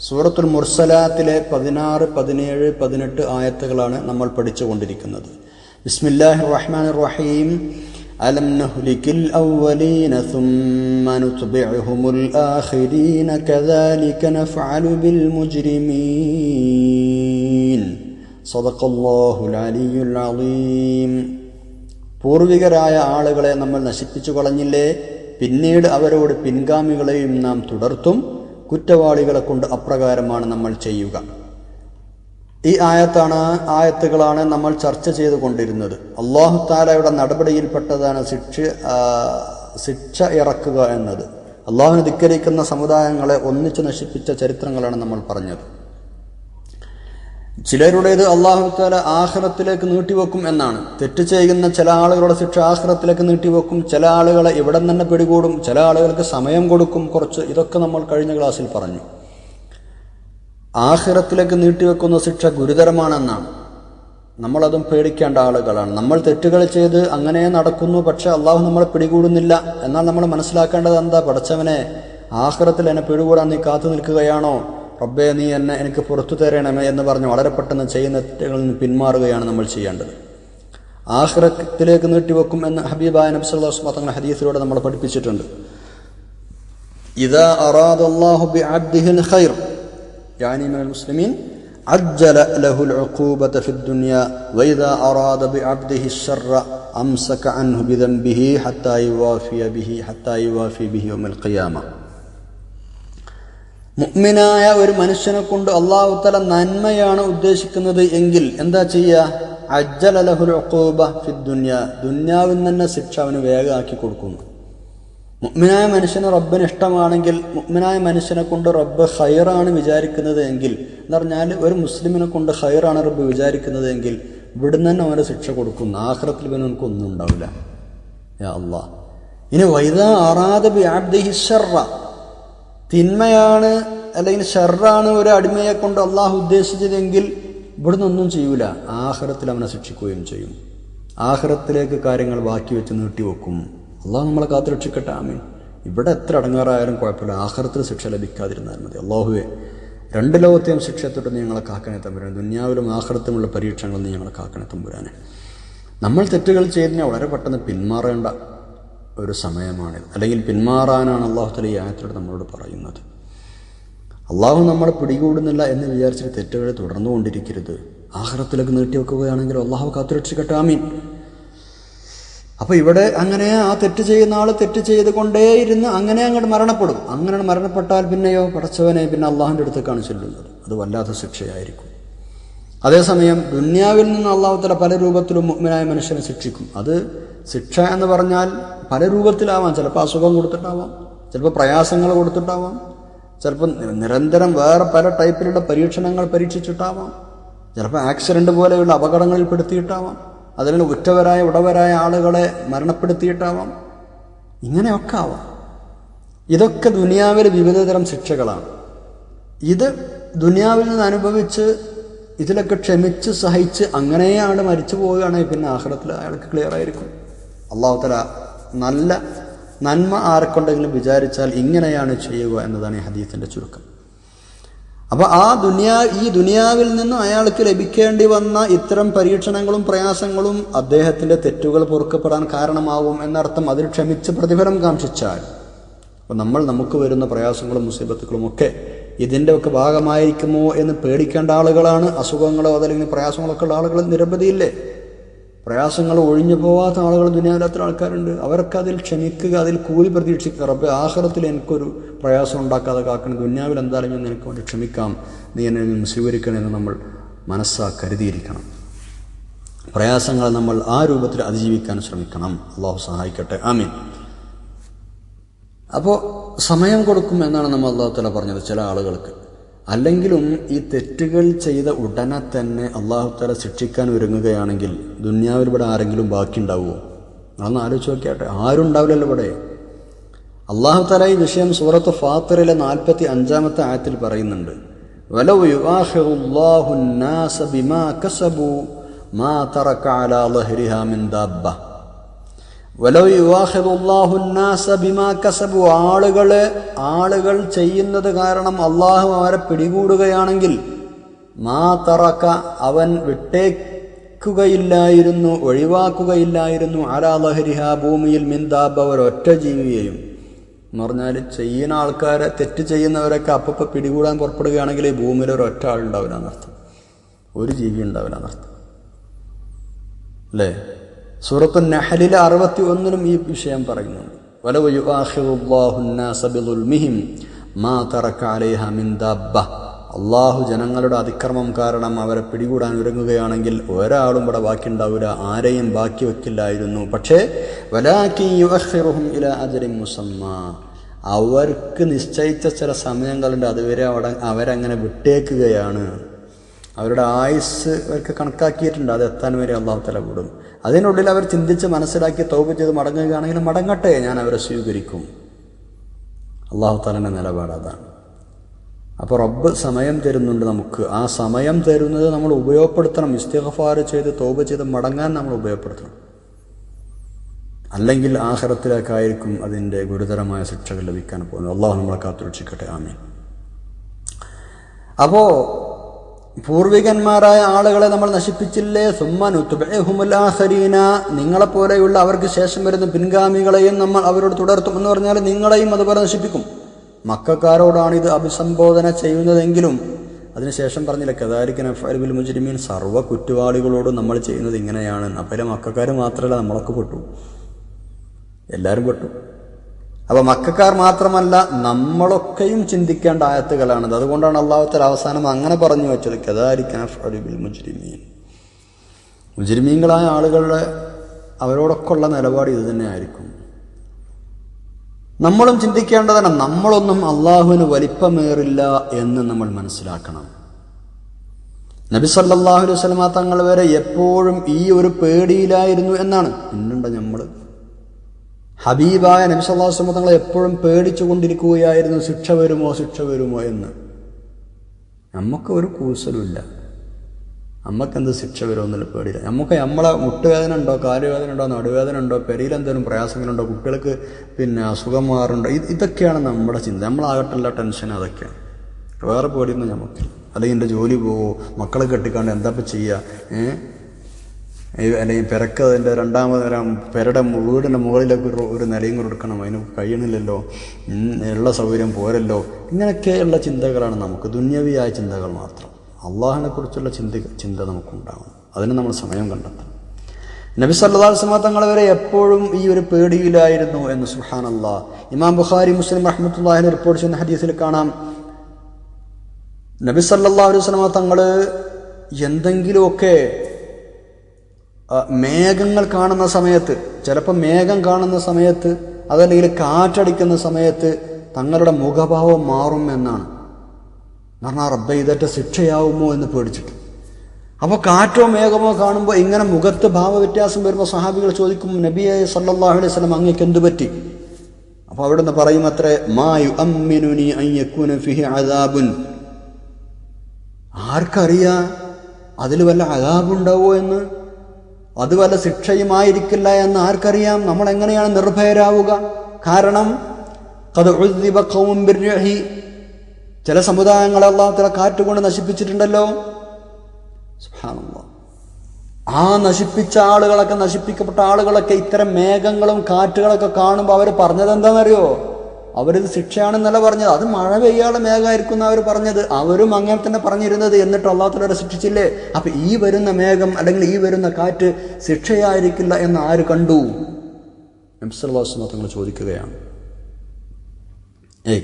സൂറത്തുൽ മുർസലാത്തിലെ പതിനാറ് പതിനേഴ് പതിനെട്ട് ആയത്തുകളാണ് നമ്മൾ പഠിച്ചുകൊണ്ടിരിക്കുന്നത് ബിസ്മില്ലാഹി റഹ്മാൻ റഹീം അലം നഹ്ലിക്കിൽ അവലീന ثم نتبعهم الآخرين كذلك نفعل بالمجرمين صدق الله العلي العظيم പൂർവികരായ ആളുകളെ നമ്മൾ നശിപ്പിച്ചു കളഞ്ഞില്ലേ പിന്നീട് അവരോട് പിൻഗാമികളെയും നാം തുടർത്തും കുറ്റവാളികളെ കൊണ്ട് അപ്രകാരമാണ് നമ്മൾ ചെയ്യുക. ഈ ആയത്താണ് ആയത്തുകളാണ് നമ്മൾ ചർച്ച ചെയ്തുകൊണ്ടിരുന്നത്. അള്ളാഹു താലയുടെ നടപടിയിൽപ്പെട്ടതാണ് ശിക്ഷ ശിക്ഷ ഇറക്കുക എന്നത്. അള്ളാഹുവിനെ ധിക്കരിക്കുന്ന സമുദായങ്ങളെ ഒന്നിച്ചു നശിപ്പിച്ച ചരിത്രങ്ങളാണ് നമ്മൾ പറഞ്ഞത്. ചിലരുടേത് അള്ളാഹു താല ആഹ്റത്തിലേക്ക് നീട്ടിവെക്കും എന്നാണ്. തെറ്റ് ചെയ്യുന്ന ചില ആളുകളുടെ ശിക്ഷ ആഹ്റത്തിലേക്ക് നീട്ടിവെക്കും. ചില ആളുകളെ ഇവിടെ തന്നെ പിടികൂടും. ചില ആളുകൾക്ക് സമയം കൊടുക്കും. കുറച്ച് ഇതൊക്കെ നമ്മൾ കഴിഞ്ഞ ക്ലാസ്സിൽ പറഞ്ഞു. ആഹ്റത്തിലേക്ക് നീട്ടിവെക്കുന്ന ശിക്ഷ ഗുരുതരമാണെന്നാണ്. നമ്മളതും പേടിക്കേണ്ട ആളുകളാണ്. നമ്മൾ തെറ്റുകൾ ചെയ്ത് അങ്ങനെ നടക്കുന്നു. പക്ഷെ അള്ളാഹു നമ്മളെ പിടികൂടുന്നില്ല. എന്നാൽ നമ്മൾ മനസ്സിലാക്കേണ്ടത് എന്താ? പഠിച്ചവനെ ആഹ്റത്തിൽ എന്നെ പിടികൂടാൻ നീ കാത്തു നിൽക്കുകയാണോ? റബ്ബേ നീ എന്നെ എനിക്ക് പുറത്തു തരണമേ എന്ന് പറഞ്ഞ് വളരെ പെട്ടെന്ന് ചെയ്യുന്ന തെറ്റുകളിൽ നിന്ന് പിന്മാറുകയാണ് നമ്മൾ ചെയ്യേണ്ടത് ആഹ്റത്തിലേക്ക് നീട്ടിവെക്കും എന്ന് ഹബീബായ നബ്സല്ലാസ് തങ്ങളുടെ ഹദീസിലൂടെ നമ്മൾ പഠിപ്പിച്ചിട്ടുണ്ട് ഇതാ അറാദല്ലാഹു ബിഅബ്ദിഹിൽ ഖൈർ يعني من المسلمين عجل له العقوبة في الدنيا وإذا أراد بعبده الشر أمسك عنه بذنبه حتى يوافي به حتى يوافي به يوم القيامة മുഅ്മിനായ ഒരു മനുഷ്യനെ കൊണ്ട് അള്ളാഹു തല നന്മയാണ് ഉദ്ദേശിക്കുന്നത് എങ്കിൽ എന്താ ചെയ്യുക അജ്ജല ലഹുൽ ഉഖൂബ ഫി ദുന്യ. ദുന്യാവിൽ തന്നെ ശിക്ഷ അവന് വേഗമാക്കി കൊടുക്കുന്നു. മുഗ്മിനായ മനുഷ്യന് റബ്ബിന് ഇഷ്ടമാണെങ്കിൽ മുഗ്മിനായ മനുഷ്യനെ കൊണ്ട് റബ്ബ് ഹൈറാണ് വിചാരിക്കുന്നത് എങ്കിൽ എന്ന് പറഞ്ഞാൽ ഒരു മുസ്ലിമിനെ കൊണ്ട് ഹൈറാണ് റബ്ബ് വിചാരിക്കുന്നത് എങ്കിൽ ഇവിടുന്ന് തന്നെ അവന് ശിക്ഷ കൊടുക്കുന്നു. ആഖിറത്തിൽ പിന്നെ നമുക്ക് ഒന്നും ഉണ്ടാവില്ല. അള്ളാഹ് ഇനി വൈദ ആറാദ തിന്മയാണ് അല്ലെങ്കിൽ ഷെറാണ് ഒരു അടിമയെ കൊണ്ട് അള്ളാഹു ഉദ്ദേശിച്ചതെങ്കിൽ ഇവിടുന്ന് ഒന്നും ചെയ്യൂല. ആഹ്റത്തിൽ അവനെ ശിക്ഷിക്കുകയും ചെയ്യും. ആഹ്റത്തിലേക്ക് കാര്യങ്ങൾ ബാക്കി വെച്ച് നീട്ടിവെക്കും അള്ളാഹു നമ്മളെ കാത്തു രക്ഷിക്കട്ടെ. ആമീൻ. ഇവിടെ എത്ര അടങ്ങാറായാലും കുഴപ്പമില്ല. ആഹ്റത്തിൽ ശിക്ഷ ലഭിക്കാതിരുന്നാൽ മതി. അള്ളാഹുവെ രണ്ട് ലോകത്തെയും ശിക്ഷ തൊട്ട് നീ ഞങ്ങളെ കാക്കണേ തമ്പുരാൻ ദുന്യാവിലും ആഹ്റത്തുമുള്ള പരീക്ഷകളിൽ നീ ഞങ്ങളെ കാക്കണേ തമ്പുരാനെ. നമ്മൾ തെറ്റുകൾ ചെയ്തതിനെ വളരെ പെട്ടെന്ന് പിന്മാറേണ്ട. ഒരു സമയമാണിത്. അല്ലെങ്കിൽ പിന്മാറാനാണ് അള്ളാഹു തല ഈ ആയത്തിലൂടെ നമ്മളോട് പറയുന്നത്. അള്ളാഹു നമ്മളെ പിടികൂടുന്നില്ല എന്ന് വിചാരിച്ചിട്ട് തെറ്റുകൾ തുടർന്നുകൊണ്ടിരിക്കരുത് ആഹാരത്തിലേക്ക് നീട്ടിവെക്കുകയാണെങ്കിൽ അള്ളാഹു കാത്തുരക്ഷിക്കട്ടെ. ആമീൻ. അപ്പോൾ ഇവിടെ അങ്ങനെ ആ തെറ്റ് ചെയ്യുന്ന ആൾ തെറ്റ് ചെയ്തുകൊണ്ടേയിരുന്ന് അങ്ങനെ അങ്ങോട്ട് മരണപ്പെടും. അങ്ങനെ മരണപ്പെട്ടാൽ പിന്നെയോ പടച്ചവനെ പിന്നെ അള്ളാഹുവിന്റെ അടുത്തേക്കാണ് ചെല്ലുന്നത്. അത് വല്ലാത്ത ശിക്ഷയായിരിക്കും. അതേസമയം ദുന്യാവിൽ നിന്ന് അള്ളാഹുത്തല പല രൂപത്തിലും മുഗ്മനായ മനുഷ്യനെ ശിക്ഷിക്കും. അത് ശിക്ഷ എന്ന് പറഞ്ഞാൽ പല രൂപത്തിലാവാം. ചിലപ്പോൾ അസുഖം കൊടുത്തിട്ടാവാം. ചിലപ്പോൾ പ്രയാസങ്ങൾ കൊടുത്തിട്ടാവാം. ചിലപ്പോൾ നിരന്തരം വേറെ പല ടൈപ്പിലുള്ള പരീക്ഷണങ്ങൾ പരീക്ഷിച്ചിട്ടാവാം. ചിലപ്പോൾ ആക്സിഡന്റ് പോലെയുള്ള അപകടങ്ങളിൽ പെടുത്തിയിട്ടാവാം. അതിൽ ഉറ്റവരായ ഉടവരായ ആളുകളെ മരണപ്പെടുത്തിയിട്ടാവാം. ഇങ്ങനെയൊക്കെ ആവാം. ഇതൊക്കെ ദുനിയാവിലെ വിവിധതരം ശിക്ഷകളാണ്. ഇത് ദുനിയാവിൽ നിന്ന് അനുഭവിച്ച് ഇതിലൊക്കെ ക്ഷമിച്ച് സഹിച്ച് അങ്ങനെയാണ് മരിച്ചു പോവുകയാണെങ്കിൽ പിന്നെ ആഹ്ലത്തിൽ അയാൾക്ക് ക്ലിയർ ആയിരിക്കും. അള്ളാഹു തല നല്ല നന്മ ആർക്കുണ്ടെങ്കിലും വിചാരിച്ചാൽ ഇങ്ങനെയാണ് ചെയ്യുക എന്നതാണ് ഈ ഹദീസിന്റെ ചുരുക്കം. അപ്പോൾ ആ ദുനിയാ ഈ ദുനിയാവിൽ നിന്നും അയാൾക്ക് ലഭിക്കേണ്ടി വന്ന ഇത്തരം പരീക്ഷണങ്ങളും പ്രയാസങ്ങളും അദ്ദേഹത്തിന്റെ തെറ്റുകൾ പൊറുക്കപ്പെടാൻ കാരണമാവും എന്നർത്ഥം അതിൽ ക്ഷമിച്ച് പ്രതിഫലം കാക്ഷിച്ചാൽ അപ്പോൾ നമ്മൾ നമുക്ക് വരുന്ന പ്രയാസങ്ങളും മുസീബത്തുകളും ഒക്കെ ഇതിന്റെ ഒക്കെ ഭാഗമായിരിക്കുമോ എന്ന് പേടിക്കേണ്ട ആളുകളാണ്. അസുഖങ്ങളോ അതല്ലെങ്കിൽ പ്രയാസങ്ങളൊക്കെ ഉള്ള ആളുകൾ നിരവധിയില്ലേ? പ്രയാസങ്ങൾ ഒഴിഞ്ഞു പോവാത്ത ആളുകൾ ദുനിയാവിലത്ര ആൾക്കാരുണ്ട്. അവർക്ക് അതിൽ ക്ഷമിക്കുക അതിൽ കൂലി പ്രതീക്ഷിക്കുക. റബ്ബെ ആഹ്റത്തിൽ എനിക്കൊരു പ്രയാസം ഉണ്ടാക്കാതെ കാക്കണം. ദുനിയാവിൽ എന്തായാലും ഞാൻ നിനക്ക് വേണ്ടി ക്ഷമിക്കാം. നീ എന്നെ സ്വീകരിക്കണമെന്ന് നമ്മൾ മനസ്സാ കരുതിയിരിക്കണം. പ്രയാസങ്ങളെ നമ്മൾ ആ രൂപത്തിൽ അതിജീവിക്കാൻ ശ്രമിക്കണം. അള്ളാഹു സഹായിക്കട്ടെ. ആമീൻ. അപ്പോൾ സമയം കൊടുക്കും എന്നാണ് നമ്മൾ അള്ളാഹു തല പറഞ്ഞത് ചില ആളുകൾക്ക്. അല്ലെങ്കിലും ഈ തെറ്റുകൾ ചെയ്ത ഉടനെ തന്നെ അള്ളാഹു തല ശിക്ഷിക്കാൻ ഒരുങ്ങുകയാണെങ്കിൽ ദുന്യാവിൽ ഇവിടെ ആരെങ്കിലും ബാക്കിയുണ്ടാവുമോ അതൊന്ന് ആലോചിച്ച് നോക്കിയാട്ടെ. ആരുണ്ടാവില്ലല്ലോ ഇവിടെ. അള്ളാഹു തല ഈ വിഷയം സൂറത്ത് ഫാത്തറിലെ നാൽപ്പത്തി അഞ്ചാമത്തെ ആയത്തിൽ പറയുന്നുണ്ട്. വലൗ വലോ യുവാഹിദുല്ലാഹുന്നാസ ബിമാ കസബു. ആളുകൾ ആളുകൾ ചെയ്യുന്നത് കാരണം അള്ളാഹു അവരെ പിടികൂടുകയാണെങ്കിൽ മാ തറക്ക അവൻ വിട്ടേക്കുകയില്ലായിരുന്നു ഒഴിവാക്കുകയില്ലായിരുന്നു. അലാലഹരിഹ ഭൂമിയിൽ മിന്താബ് അവർ ഒറ്റ ജീവിയെയും. എന്ന് പറഞ്ഞാൽ ചെയ്യുന്ന ആൾക്കാരെ തെറ്റ് ചെയ്യുന്നവരൊക്കെ അപ്പപ്പോൾ പിടികൂടാൻ പുറപ്പെടുകയാണെങ്കിൽ ഈ ഭൂമിയിൽ ഒരു ഒറ്റ ആളുണ്ടാവില്ല എന്നർത്ഥം. ഒരു ജീവി ഉണ്ടാവില്ല എന്നർത്ഥം. അല്ലേ? സൂറത്തു നഹലിലെ അറുപത്തി ഒന്നിനും ഈ വിഷയം പറയുന്നുണ്ട്. അള്ളാഹു ജനങ്ങളുടെ അതിക്രമം കാരണം അവരെ പിടികൂടാൻ ഒരുങ്ങുകയാണെങ്കിൽ ഒരാളും ഇവിടെ ബാക്കിയുണ്ടാവില്ല ആരെയും ബാക്കി വയ്ക്കില്ലായിരുന്നു പക്ഷേ അവർക്ക് നിശ്ചയിച്ച ചില സമയങ്ങളുണ്ട് അതുവരെ അവിടെ അവരങ്ങനെ വിട്ടേക്കുകയാണ്. അവരുടെ ആയുസ് അവർക്ക് കണക്കാക്കിയിട്ടുണ്ട്. അത് എത്താൻ വരെ അള്ളാഹു തല വിടും അതിനുള്ളിൽ അവർ ചിന്തിച്ച് മനസ്സിലാക്കി തോപ്പ് ചെയ്ത് മടങ്ങുകയാണെങ്കിൽ മടങ്ങട്ടെ ഞാൻ അവരെ സ്വീകരിക്കും. അള്ളാഹു താലന്റെ നിലപാട് അതാണ്. അപ്പോൾ റബ്ബ് സമയം തരുന്നുണ്ട് നമുക്ക്. ആ സമയം തരുന്നത് നമ്മൾ ഉപയോഗപ്പെടുത്തണം. ഇസ്തിഗഫാർ ചെയ്ത് തൗബ ചെയ്ത് മടങ്ങാൻ നമ്മൾ ഉപയോഗപ്പെടുത്തണം. അല്ലെങ്കിൽ ആഹ്റത്തിലേക്കായിരിക്കും അതിന്റെ ഗുരുതരമായ ശിക്ഷകൾ ലഭിക്കാൻ പോകുന്നത്. അള്ളാഹു നമ്മളെ കാത്തുരക്ഷിക്കട്ടെ. ആമീൻ. അപ്പോൾ പൂർവികന്മാരായ ആളുകളെ നമ്മൾ നശിപ്പിച്ചില്ലേ? സുമ്മനുഹുമുലാഹരീന നിങ്ങളെപ്പോലെയുള്ള അവർക്ക് ശേഷം വരുന്ന പിൻഗാമികളെയും നമ്മൾ അവരോട് തുടർത്തും എന്ന് പറഞ്ഞാൽ നിങ്ങളെയും അതുപോലെ നശിപ്പിക്കും. മക്കാരോടാണ് ഇത് അഭിസംബോധന ചെയ്യുന്നതെങ്കിലും അതിനുശേഷം പറഞ്ഞില്ല കദാരിക്കൻ ഫൈബിൽ മുജ്രിമീൻ സർവ കുറ്റവാളികളോടും നമ്മൾ ചെയ്യുന്നത് ഇങ്ങനെയാണ്. അപ്പം മക്കാർ മാത്രമല്ല നമ്മളൊക്കെ പെട്ടു. എല്ലാവരും പെട്ടു. അപ്പൊ മക്കാർ മാത്രമല്ല നമ്മളൊക്കെയും ചിന്തിക്കേണ്ട ആയത്തുകളാണിത്. അതുകൊണ്ടാണ് അള്ളാഹുത്തൽ അവസാനം അങ്ങനെ പറഞ്ഞു വെച്ചത്. കദാരിക്കൻ അഫ്അലുൽ മുജ്രിമീൻ. മുജ്രിമീങ്ങളായ ആളുകളുടെ അവരോടൊക്കെ ഉള്ള നിലപാട് ഇത് തന്നെയായിരിക്കും. നമ്മളും ചിന്തിക്കേണ്ടതാണ് നമ്മളൊന്നും അള്ളാഹുവിന് വലിപ്പമേറില്ല എന്ന് നമ്മൾ മനസ്സിലാക്കണം. നബി സല്ലല്ലാഹു അലൈഹി തങ്ങൾ വരെ എപ്പോഴും ഈ ഒരു പേടിയിലായിരുന്നു എന്നാണ്. പിന്നുണ്ട നമ്മൾ ഹബീബായ നബി സല്ലല്ലാഹു അലൈഹി വസല്ലമ തങ്ങൾ എപ്പോഴും പേടിച്ചു കൊണ്ടിരിക്കുകയായിരുന്നു ശിക്ഷ വരുമോ ശിക്ഷ വരുമോ എന്ന്. നമുക്ക് ഒരു കൂസലുമില്ല. നമുക്കെന്ത് ശിക്ഷ വരുമെന്നുള്ള പേടിയില്ല. നമുക്ക് നമ്മളെ മുട്ടുവേദന ഉണ്ടോ കാലുവേദന ഉണ്ടോ നടുവേദന ഉണ്ടോ പെരിയിൽ എന്തെങ്കിലും പ്രയാസങ്ങളുണ്ടോ കുട്ടികൾക്ക് പിന്നെ അസുഖം മാറുണ്ടോ ഇത് ഇതൊക്കെയാണ് നമ്മുടെ ചിന്ത. നമ്മളാകട്ടുള്ള ടെൻഷൻ അതൊക്കെയാണ്. വേറെ പേടിയൊന്നും നമുക്ക് അല്ലെങ്കിൽ എന്റെ ജോലി പോവോ മക്കളെ കെട്ടിക്കാണ്ട് എന്താ ഇപ്പം ചെയ്യുക അല്ലെങ്കിൽ പെരക്ക് അതിന്റെ രണ്ടാമത് പെരയുടെ വീടിന്റെ മുകളിലൊക്കെ ഒരു ഒരു നിലയും കൂടെ എടുക്കണം. അതിന് കഴിയണില്ലല്ലോ ഉള്ള സൗകര്യം പോരല്ലോ. ഇങ്ങനെയൊക്കെയുള്ള ചിന്തകളാണ് നമുക്ക് ദുന്യവിയായ ചിന്തകൾ മാത്രം. അള്ളാഹിനെ കുറിച്ചുള്ള ചിന്ത ചിന്ത നമുക്കുണ്ടാവണം. അതിന് നമ്മൾ സമയം കണ്ടെത്തണം. നബി സല്ലാസ്മ തങ്ങൾ വരെ എപ്പോഴും ഈ ഒരു പേടിയിലായിരുന്നു എന്ന് സുഹാൻ അള്ളാഹ് ഇമാം ബുഖാരി മുസ്ലിം റഹ്മത്തുല്ലാഹിനെ റിപ്പോർട്ട് ചെയ്യുന്ന ഹദീസിൽ കാണാം. നബി സല്ലാ അലൈഹി സ്വലമ തങ്ങൾ എന്തെങ്കിലുമൊക്കെ മേഘങ്ങൾ കാണുന്ന സമയത്ത് ചിലപ്പോൾ മേഘം കാണുന്ന സമയത്ത് അതല്ലെങ്കിൽ കാറ്റടിക്കുന്ന സമയത്ത് തങ്ങളുടെ മുഖഭാവം മാറും എന്നാണ്. കാരണം പറഞ്ഞാൽ ഇതൊക്കെ ശിക്ഷയാവുമോ എന്ന് പേടിച്ചിട്ട്. അപ്പോൾ കാറ്റോ മേഘമോ കാണുമ്പോൾ ഇങ്ങനെ മുഖത്ത് ഭാവവ്യത്യാസം വരുമ്പോൾ സഹാബികൾ ചോദിക്കും നബിയെ സല്ലാഹു അലൈഹി സ്വലം അങ്ങേക്ക് എന്തു പറ്റി? അപ്പോൾ അവിടുന്ന് പറയും അത്രേ മായു അമ്മിനുനി അയ്യക്കുന ഫിഹി അദാബുൻ. ആർക്കറിയാ അതിൽ വല്ല അതാബുണ്ടാവോ എന്ന്? അത് വല്ല ശിക്ഷയുമായിരിക്കില്ല എന്ന് ആർക്കറിയാം? നമ്മൾ എങ്ങനെയാണ് നിർഭയരാവുക? കാരണം ഖദ് ഉദ്ദിബ ഖൗമുൻ ബിർരിഹി ചില സമുദായങ്ങളെ ചില കാറ്റുകൊണ്ട് നശിപ്പിച്ചിട്ടുണ്ടല്ലോ. ആ നശിപ്പിച്ച ആളുകളൊക്കെ നശിപ്പിക്കപ്പെട്ട ആളുകളൊക്കെ ഇത്തരം മേഘങ്ങളും കാറ്റുകളൊക്കെ കാണുമ്പോൾ അവർ പറഞ്ഞത് എന്താണെന്നറിയോ അവരിത് ശിക്ഷയാണെന്നല്ല പറഞ്ഞത്. അത് മഴ പെയ്യാതെ മേഘമായിരിക്കും എന്ന് അവർ പറഞ്ഞത്. അവരും അങ്ങനെ തന്നെ പറഞ്ഞിരുന്നത് എന്നിട്ട് അള്ളാഹുത്തലവരെ ശിക്ഷിച്ചില്ലേ? അപ്പൊ ഈ വരുന്ന മേഘം അല്ലെങ്കിൽ ഈ വരുന്ന കാറ്റ് ശിക്ഷയായിരിക്കില്ല എന്ന് ആര് കണ്ടു? തങ്ങൾ ചോദിക്കുകയാണ്. ഏയ്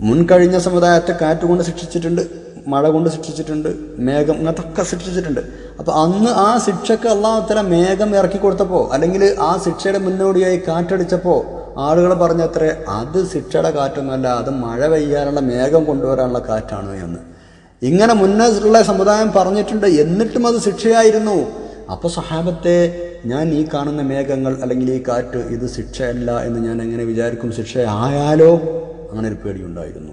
മുൻകഴിഞ്ഞ സമുദായത്തെ കാറ്റ് കൊണ്ട് ശിക്ഷിച്ചിട്ടുണ്ട് മഴ കൊണ്ട് ശിക്ഷിച്ചിട്ടുണ്ട് മേഘം ഇങ്ങനത്തൊക്കെ ശിക്ഷിച്ചിട്ടുണ്ട്. അപ്പൊ അന്ന് ആ ശിക്ഷക്ക് അള്ളാഹുത്തല മേഘം ഇറക്കി കൊടുത്തപ്പോ അല്ലെങ്കിൽ ആ ശിക്ഷയുടെ മുന്നോടിയായി കാറ്റടിച്ചപ്പോ ആളുകൾ പറഞ്ഞത്രേ അത് ശിക്ഷയുടെ കാറ്റൊന്നുമല്ല അത് മഴ പെയ്യാനുള്ള മേഘം കൊണ്ടുവരാനുള്ള കാറ്റാണ് എന്ന്. ഇങ്ങനെ മുന്നേയുള്ള സമുദായം പറഞ്ഞിട്ടുണ്ട് എന്നിട്ടും അത് ശിക്ഷയായിരുന്നു. അപ്പോൾ സഹാബത്തെ ഞാൻ ഈ കാണുന്ന മേഘങ്ങൾ അല്ലെങ്കിൽ ഈ കാറ്റ് ഇത് ശിക്ഷയല്ല എന്ന് ഞാൻ എങ്ങനെ വിചാരിക്കും? ശിക്ഷയായാലോ? അങ്ങനെ ഒരു പേടിയുണ്ടായിരുന്നു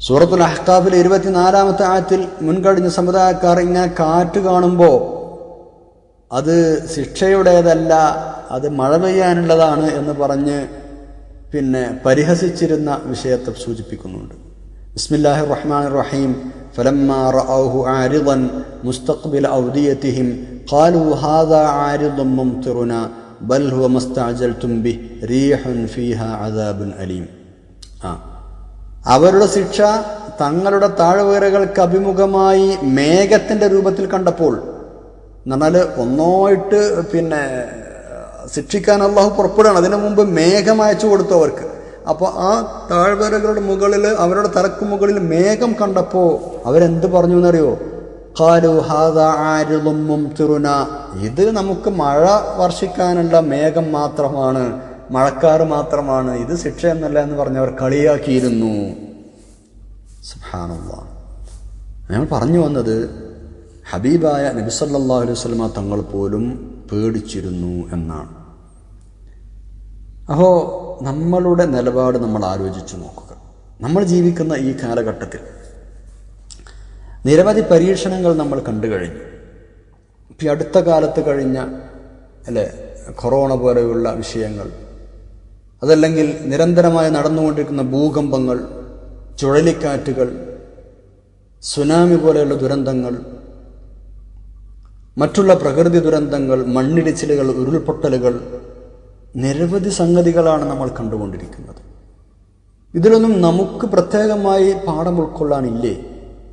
സൂറത്തുൽ അഹ്താബിലെ ഇരുപത്തിനാലാമത്തെ ആയത്തിൽ മുൻകഴിഞ്ഞ സമുദായക്കാർ ഇങ്ങനെ കാറ്റ് കാണുമ്പോൾ അത് ശിക്ഷയുടേതല്ല അത് മഴ പെയ്യാനുള്ളതാണ് എന്ന് പറഞ്ഞ് പിന്നെ പരിഹസിച്ചിരുന്ന വിഷയത്തെ സൂചിപ്പിക്കുന്നുണ്ട് ബിസ്മില്ലാഹി റഹ്മാൻ റഹീം فلما رأوه عارضا مستقبل أوديتهم قالوا هذا عارض ممطرنا بل هو ما استعجلتم به ريح فيها عذاب أليم ആ അവരുടെ ശിക്ഷ തങ്ങളുടെ താഴ്വരകൾക്ക് അഭിമുഖമായി മേഘത്തിന്റെ രൂപത്തിൽ കണ്ടപ്പോൾ എന്ന് പറഞ്ഞാൽ ഒന്നായിട്ട് പിന്നെ ശിക്ഷിക്കാൻ അള്ളാഹു പുറപ്പെടുകയാണ്. അതിനു മുമ്പ് മേഘം അയച്ചു കൊടുത്തു അവർക്ക് അപ്പോൾ ആ താഴ്വരകളുടെ മുകളിൽ അവരുടെ തലക്ക് മുകളിൽ മേഘം കണ്ടപ്പോൾ അവരെന്ത് പറഞ്ഞു എന്നറിയോ? ഇത് നമുക്ക് മഴ വർഷിക്കാനുള്ള മേഘം മാത്രമാണ് മഴക്കാറ് മാത്രമാണ്. ഇത് ശിക്ഷ എന്നല്ല എന്ന് പറഞ്ഞവർ കളിയാക്കിയിരുന്നു. ഞങ്ങൾ പറഞ്ഞു വന്നത് ഹബീബായ നബിസല്ലാ അലൈഹി സ്വലമ തങ്ങൾ പോലും പേടിച്ചിരുന്നു എന്നാണ്. അപ്പോൾ നമ്മളുടെ നിലപാട് നമ്മൾ ആലോചിച്ച് നോക്കുക. നമ്മൾ ജീവിക്കുന്ന ഈ കാലഘട്ടത്തിൽ നിരവധി പരീക്ഷണങ്ങൾ നമ്മൾ കണ്ടു കഴിഞ്ഞു. ഈ അടുത്ത കാലത്ത് കഴിഞ്ഞ അല്ലേ കൊറോണ പോലെയുള്ള വിഷയങ്ങൾ അതല്ലെങ്കിൽ നിരന്തരമായി നടന്നുകൊണ്ടിരിക്കുന്ന ഭൂകമ്പങ്ങൾ ചുഴലിക്കാറ്റുകൾ സുനാമി പോലെയുള്ള ദുരന്തങ്ങൾ മറ്റുള്ള പ്രകൃതി ദുരന്തങ്ങൾ മണ്ണിടിച്ചിലുകൾ ഉരുൾപൊട്ടലുകൾ നിരവധി സംഗതികളാണ് നമ്മൾ കണ്ടുകൊണ്ടിരിക്കുന്നത്. ഇതിലൊന്നും നമുക്ക് പ്രത്യേകമായി പാഠം ഉൾക്കൊള്ളാനില്ലേ?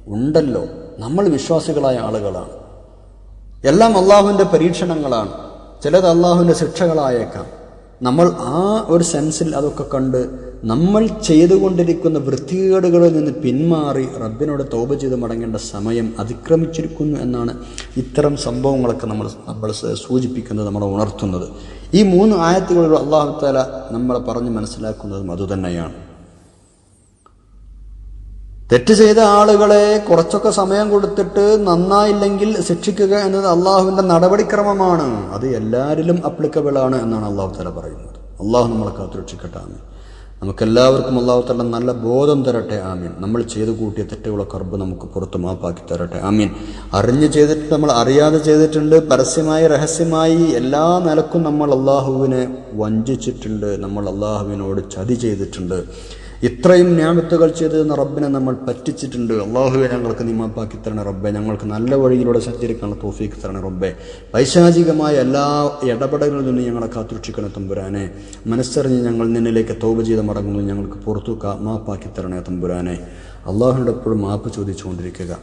ഉണ്ടല്ലോ. നമ്മൾ വിശ്വാസികളായ ആളുകളാണ്. എല്ലാം അള്ളാഹുവിന്റെ പരീക്ഷണങ്ങളാണ്. ചിലത് അള്ളാഹുവിന്റെ ശിക്ഷകളായേക്കാം. നമ്മൾ ആ ഒരു സെൻസിൽ അതൊക്കെ കണ്ട് നമ്മൾ ചെയ്തുകൊണ്ടിരിക്കുന്ന വൃത്തികേടുകളിൽ നിന്ന് പിന്മാറി റബ്ബിനോട് തോപ ചെയ്ത് മടങ്ങേണ്ട സമയം അതിക്രമിച്ചിരിക്കുന്നു എന്നാണ് ഇത്തരം സംഭവങ്ങളൊക്കെ നമ്മൾ നമ്മൾ സൂചിപ്പിക്കുന്നത് നമ്മളെ ഉണർത്തുന്നത്. ഈ മൂന്ന് ആയത്തുകളിൽ അള്ളാഹു താല നമ്മളെ പറഞ്ഞ് മനസ്സിലാക്കുന്നതും അതുതന്നെയാണ് തെറ്റ് ചെയ്ത ആളുകളെ കുറച്ചൊക്കെ സമയം കൊടുത്തിട്ട് നന്നായില്ലെങ്കിൽ ശിക്ഷിക്കുക എന്നത് അള്ളാഹുവിന്റെ നടപടിക്രമമാണ്. അത് എല്ലാവരിലും അപ്ലിക്കബിൾ ആണ് എന്നാണ് അള്ളാഹു തല പറയുന്നത്. അള്ളാഹു നമ്മളെ കാത്തുരക്ഷിക്കട്ടെ ആമീൻ. നമുക്കെല്ലാവർക്കും അള്ളാഹു തല നല്ല ബോധം തരട്ടെ ആമീൻ. നമ്മൾ ചെയ്തു കൂട്ടിയ തെറ്റുകളൊക്കെ കർബ് നമുക്ക് പുറത്ത് മാപ്പാക്കി തരട്ടെ ആമീൻ. അറിഞ്ഞ് ചെയ്തിട്ട് നമ്മൾ അറിയാതെ ചെയ്തിട്ടുണ്ട് പരസ്യമായി രഹസ്യമായി എല്ലാ നിലക്കും നമ്മൾ അള്ളാഹുവിനെ വഞ്ചിച്ചിട്ടുണ്ട് നമ്മൾ അള്ളാഹുവിനോട് ചതി ചെയ്തിട്ടുണ്ട്. ഇത്രയും ഞാമത്തുകൾ ചെയ്തതെന്ന് റബ്ബിനെ നമ്മൾ പറ്റിച്ചിട്ടുണ്ട്. അള്ളാഹുവെ ഞങ്ങൾക്ക് നീ മാപ്പാക്കി തരണേ റബ്ബെ. ഞങ്ങൾക്ക് നല്ല വഴിയിലൂടെ സഞ്ചരിക്കാനുള്ള തോഫീക്ക് തരണേ റബ്ബെ. പൈശാചികമായ എല്ലാ ഇടപെടലുകളിൽ നിന്നും ഞങ്ങളെ കാത്തുരക്ഷിക്കണേ തമ്പുരാനെ. മനസ്സറിഞ്ഞ് ഞങ്ങൾ നിന്നിലേക്ക് തോപ ചെയ്ത് മടങ്ങുന്നു ഞങ്ങൾക്ക് പുറത്തു മാപ്പാക്കി തരണേ തമ്പുരാനെ. അള്ളാഹുവിനോട് എപ്പോഴും മാപ്പ് ചോദിച്ചുകൊണ്ടിരിക്കുക.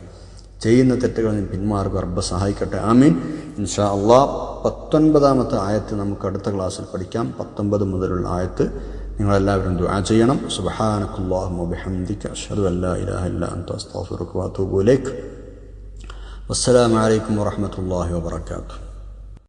ചെയ്യുന്ന തെറ്റുകളിൽ നിന്ന് പിന്മാറുക. റബ്ബ സഹായിക്കട്ടെ. ആമീൻ. ഇൻഷാ അള്ളാഹ് പത്തൊൻപതാമത്തെ ആയത്ത് നമുക്ക് അടുത്ത ക്ലാസ്സിൽ പഠിക്കാം. പത്തൊമ്പത് മുതലുള്ള ആയത്ത് നിങ്ങളെല്ലാവരും ദുആ ചെയ്യണം സുബ്ഹാനക്കല്ലാഹുമ്മ വബിഹംദിക അഷ്ഹദു അൻ ലാ ഇലാഹ ഇല്ല അൻത അസ്തഗ്ഫിറുക വഅതൂബു ഇലൈക് വസ്സലാമു അലൈക്കും വറഹ്മത്തുള്ളാഹി വബറകാതുഹു